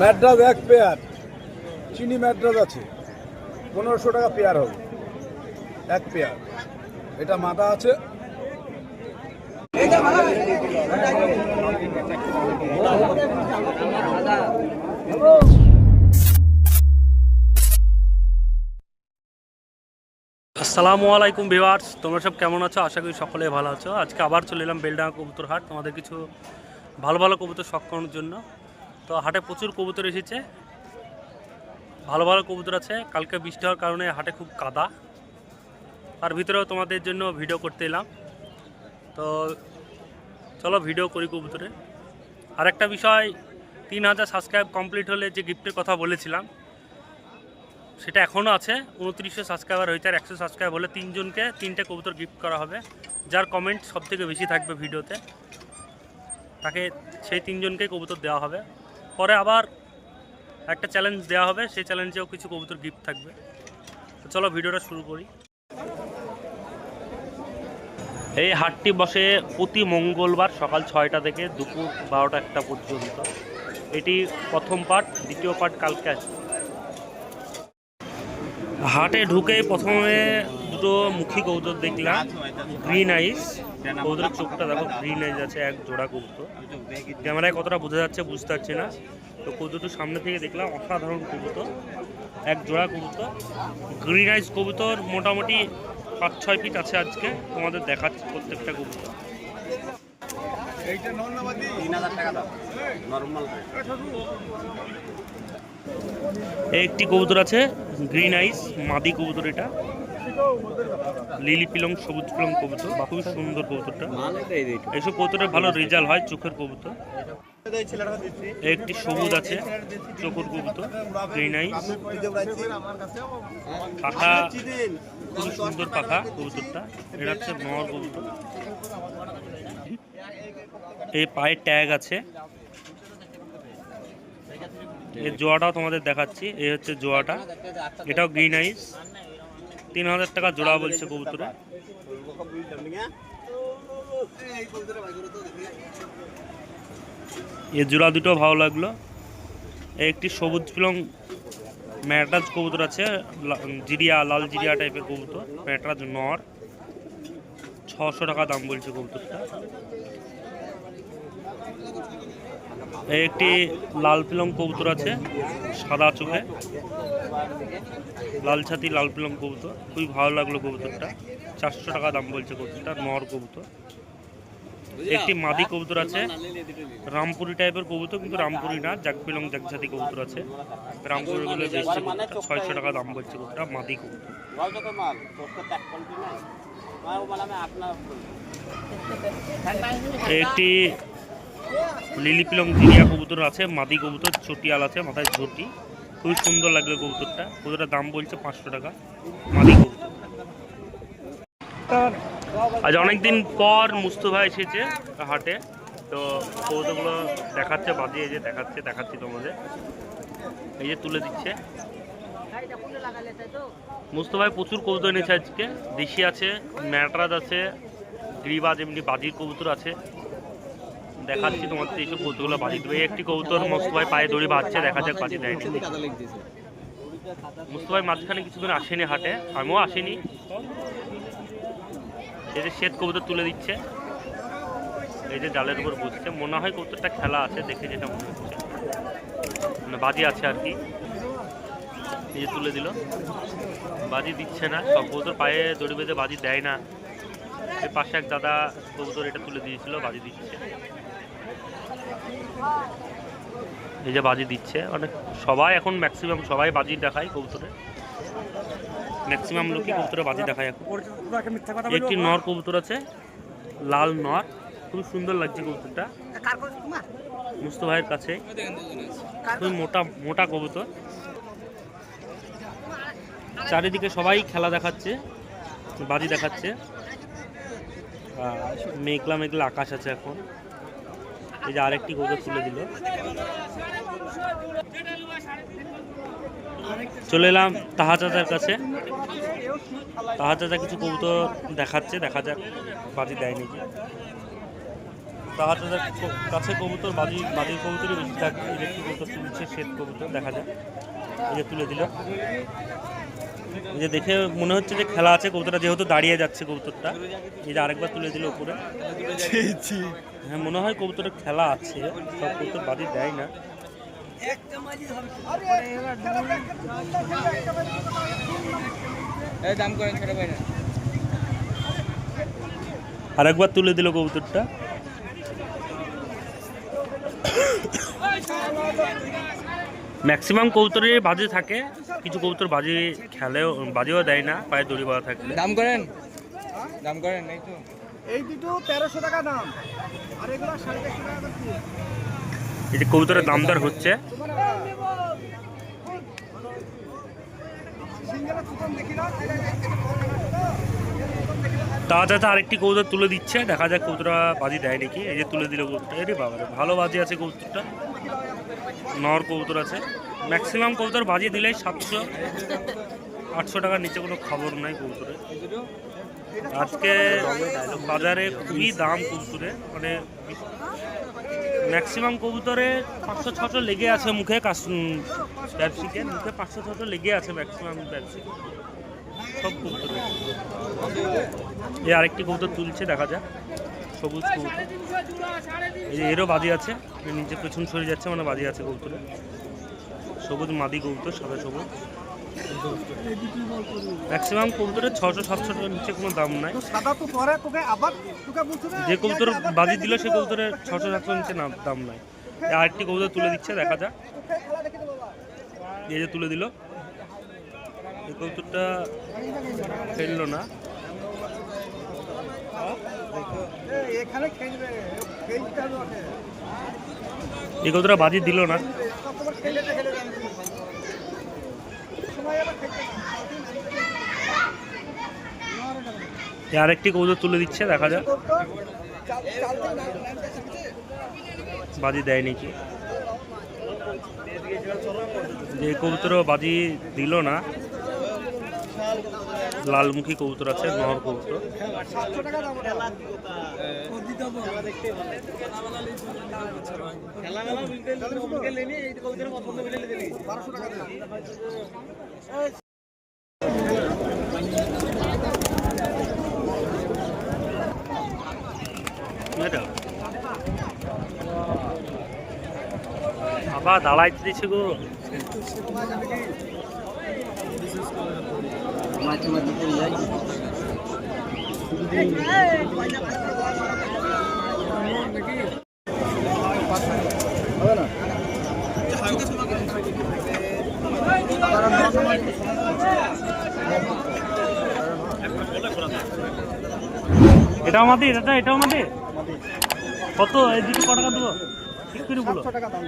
ম্যাড্রাস এক পেয়ার। চিনি ম্যাড্রাস আছে। পনেরোশো টাকা পেয়ার হবে। এক পেয়ার। এটা মাথা আছে। আসসালামু আলাইকুম ভিউয়ার্স, তোমরা সব কেমন আছো? আশা করি সকলে ভালো আছো। আজকে আবার চলে এলাম বেলডাঙ্গা কবুতর হাট তোমাদের কিছু ভালো ভালো কবুতর শখ করানোর জন্য। তো হাটে প্রচুর কবুতর এসেছে। ভালো ভালো কবুতর আছে। কালকে বৃষ্টি হওয়ার কারণে হাটে খুব কাদা। তার ভিতরেও তোমাদের জন্য ভিডিও করতে এলাম। তো চলো ভিডিও করি কবুতরে। আরেকটা বিষয়, তিন হাজার সাবস্ক্রাইব কমপ্লিট হলে যে গিফটের কথা বলেছিলাম সেটা এখনও আছে। উনত্রিশশো সাবস্ক্রাইবার হয়েছে আর একশো সাবস্ক্রাইব হলে তিনজনকে তিনটে কবুতর গিফট করা হবে। যার কমেন্ট সব থেকে বেশি থাকবে ভিডিওতে। তাকে সেই তিনজনকেই কবুতর দেওয়া হবে। পরে আবার একটা চ্যালেঞ্জ দেওয়া হবে। সেই চ্যালেঞ্জেও কিছু কবুতর গিফট থাকবে। তো চলো ভিডিওটা শুরু করি। এই হাটটি বসে প্রতি মঙ্গলবার সকাল ছয়টা থেকে দুপুর বারোটা একটা পর্যন্ত। এটি প্রথম পার্ট দ্বিতীয় পার্ট কালকে আছে হাটে ঢুকে প্রথমে দুটো মুখী কবুতর দেখলাম। গ্রিন আইস কবুতরের চোখটা দেখো গ্রিন আইস আছে, এক জোড়া কবুতর। ক্যামেরায় কতটা বোঝা যাচ্ছে বুঝতে পারছি না। তো কবুতরটা সামনে থেকে দেখলাম, অসাধারণ কবুতর, এক জোড়া কবুতর। গ্রিন আইস কবুতর মোটামুটি পাঁচ, ছয় ফিট আছে আজকে। তোমাদের দেখাচ্ছি প্রত্যেকটা কবুতর। এই একটি কবুতর আছে গ্রিন আইস মাদি কবুতর এটা। লিলি পিলং সবুজ পিলং কবুতর খুবই সুন্দর কবুতরটা। এইসব কবুতরের ভালো রেজাল্ট হয় চোখের কবুতর। একটি সবুজ আছে, চোখের কবুতর গ্রিন আইস পাখা, খুবই সুন্দর পাখা কবুতরটা। এটা হচ্ছে নর কবুতর। এই পায়ের ট্যাগ আছে। এর জোয়াটাও তোমাদের দেখাচ্ছি, এই হচ্ছে জোয়াটা। এটাও গ্রিন আইস তিন হাজার টাকা জোড়া বলছে কবুতরে। এর জোড়া দুটো ভালো লাগল। এই একটি সবুজ পিলং ম্যাটরাজ কবুতর আছে জিরিয়া, লাল জিরিয়া টাইপের কবুতর, ম্যাটরাজ নর। ছশো টাকা দাম বলছে কবুতরটা। এই একটি লাল পিলং কবুতর আছে, সাদা চোখে। লাল ছাতি, লাল পিলং কবুতর। খুবই ভালো লাগল কবুতরটা। চারশো টাকা দাম বলছে কবুতরটা, নর কবুতর। একটি মাদি কবুতর আছে, রামপুরি টাইপের কবুতর, কিন্তু রামপুরি না, জাগ পিলং, জাগ ছাতি কবুতর আছে। রামপুরি বলে বেশি ছয়শো টাকা দাম বলছে কবুতরটা, মাদি কবুতর। একটি লিলি পিলং জিরিয়া কবুতর আছে, মাদি কবুতর, চটিয়াল আছে, মাথায় ঝটি। খুবই সুন্দর লাগবে কবুতরটা। কবুতরটার দাম বলছে পাঁচশো টাকা, মাদি কবুতর। আজ অনেকদিন পর মুস্তফা এসেছে হাটে, তো কবুতরগুলো দেখাচ্ছে, বাজিয়ে যে দেখাচ্ছে, দেখাচ্ছি তোমাদের। এই যে তুলে দিচ্ছে। মুস্তফাই প্রচুর কবুতর এনেছে আজকে। দেশি আছে, ম্যাটরাজ আছে, গ্রিবাজ, এমনি বাজির কবুতর আছে। দেখাচ্ছি তোমাদের এইসব কবুতরগুলো বাজি দেবে এই একটি কবুতর মুস্তফাই পায়ে দড়ি বাজছে দেখা যাক বাজি দেয়নি মুস্তফাই মাঝখানে কিছুদিন আসেনি হাটে আমিও আসিনি। এই যে শ্বেত কবুতর তুলে দিচ্ছে। এই যে জালের উপর বসছে মনে হয় কবুতরটা খেলা আছে দেখে যেটা মনে হচ্ছে। মানে বাজি আছে আর কি। এই যে তুলে দিল। বাজি দিচ্ছে না। সব কবুতর পায়ে দড়ি বেঁধে বাজি দেয় না। এর পাশে এক দাদা কবুতর এটা তুলে দিয়েছিল বাজি দিচ্ছে। এই যে বাজি দিচ্ছে। অনেক সবাই এখন ম্যাক্সিমাম সবাই বাজি দেখায় কবুতরে। ম্যাক্সিমাম লোকই কবুতরে বাজি দেখায় এখন। একটি নর কবুতর আছে লাল নর। খুব সুন্দর লাগছে কবুতরটা। মুস্তফা ভাইয়ের কাছে। খুবই মোটা মোটা কবুতর। চারিদিকে সবাই খেলা দেখাচ্ছে বাজি দেখাচ্ছে। মেঘলা মেঘলা আকাশ আছে এখন। এই যে আরেকটি কবুতর তুলে দিল। চলে এলাম তাহা চাচার কাছে। তাহা চাচা কিছু কবুতর দেখাচ্ছে, দেখা যাক বাজি দেয় নাকি তাহা কাছে কবুতর, বাজি, বাজির কবুতরই বেশি থাকে একটি কবুতর তুলছে, শ্বেত কবুতর, দেখা যাক। এই যে তুলে দিল। যে দেখে মনে হচ্ছে যে খেলা আছে কবুতরটা যেহেতু দাঁড়িয়ে যাচ্ছে কবুতরটা। এই যে আরেকবার তুলে দিল উপরে। হ্যাঁ মনে হয় কবুতরের খেলা আছে সব কবুতর বাজি দেয় না। আরেকবার তুলে দিল কবুতরটা। ম্যাক্সিমাম কবুতরের বাজে থাকে। কিছু কবুতর বাজে খেলেও বাজেও দেয় না পায়ে দড়ি বাঁধা থাকলে। দাম করেন? দাম করেন এই তো। এই দুটো তেরোশো টাকা দাম। আর এগুলো সাড়ে চারশো টাকা। এই যে কবুতরের দামদার হচ্ছে। সিঙ্গেলের দেখি না। তার সাথে আরেকটি কবুতর তুলে দিচ্ছে। দেখা যাক কবুতরটা বাজি দেয় নাকি এই যে তুলে দিল কবুতরটা। এরে বাবারে ভালো বাজি আছে কবুতরটা। নর কবুতর আছে। ম্যাক্সিমাম কবুতর বাজি দিলেই সাতশো আটশো টাকার নিচে কোনো খবর নাই কবুতরের। আজকে বাজারে খুবই দাম কৌতুরে মানে ম্যাক্সিমাম কবুতরে পাঁচশো ছশো লেগে আছে মুখে কাস- উম, ব্যবসায়ীকে মুখে পাঁচশো ছশো লেগে আছে ম্যাক্সিমাম ব্যবসায়ী সব কবুতরে এই আরেকটি কবুতর তুলছে দেখা যাক। সবুজ কবুতর। এই যে এরও বাজি আছে নিচে পেছন সরে যাচ্ছে মানে বাজি আছে কবুতরে। সবুজ মাদি কবুতর সাদা সবুজ। ম্যাক্সিমাম কবুতরের ছশো সাতশো টাকার নিচে কোনো দাম নাই। যে কবুতর বাজি দিল সে কবুতরের ছশো সাতশো নিচে দাম নাই। আরেকটি কবুতর তুলে দিচ্ছে দেখা যাক। এই যে তুলে দিল। এই কবুতরটা ফেলল না। এই, কবুতরটা বাজি দিল না। আরেকটি কবুতর তুলে দিচ্ছে দেখা যাক। কবুতর, বাজি দেয় নাকি? যে কবুতরও বাজি দিল না। লালমুখী কবুতর আছে নহর কবুতর। সাতশো আবার দাঁড়াইতে দিছে গো। এটা আমাদের, এটা, এটাও আমাদের? কত? এই দুটো ক টাকা দেবো? ঠিক করে বলো। সাতশো টাকা দাম।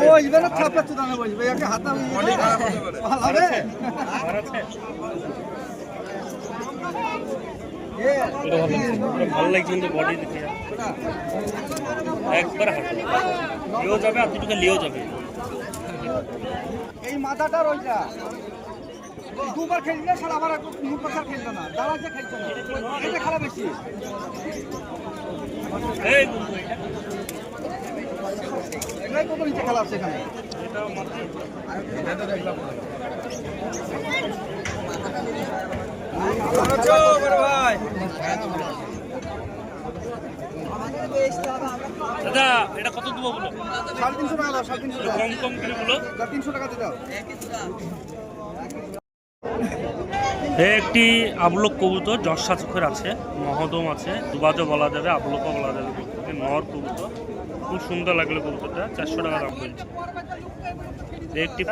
বসবে না থাপড়া চুদানো বসবে একে হাতা ভালো হবে এ, এটা ভালো লাগছে ভালো লাগছে কিন্তু বডি দেখে একবার হাঁটো লিও যাবে আর দুটোকে লিও যাবে এই মাথাটা রইটা দুবার খেললে স্যার আবার মুখ কথা খেলতো না। দাঁড়াচ্ছে খেলতো না। এটা খেলা বেশি। খেলা আছে এখানে? একটি আবলক কবুতর, যশা চোখের আছে, মহদম আছে, দুবাজও বলা যাবে, আবলকও বলা যাবে কবুতরকে, নর কবুতর। খুব সুন্দর লাগল কবুতরটা, চারশো টাকা দাম বলছে। একটি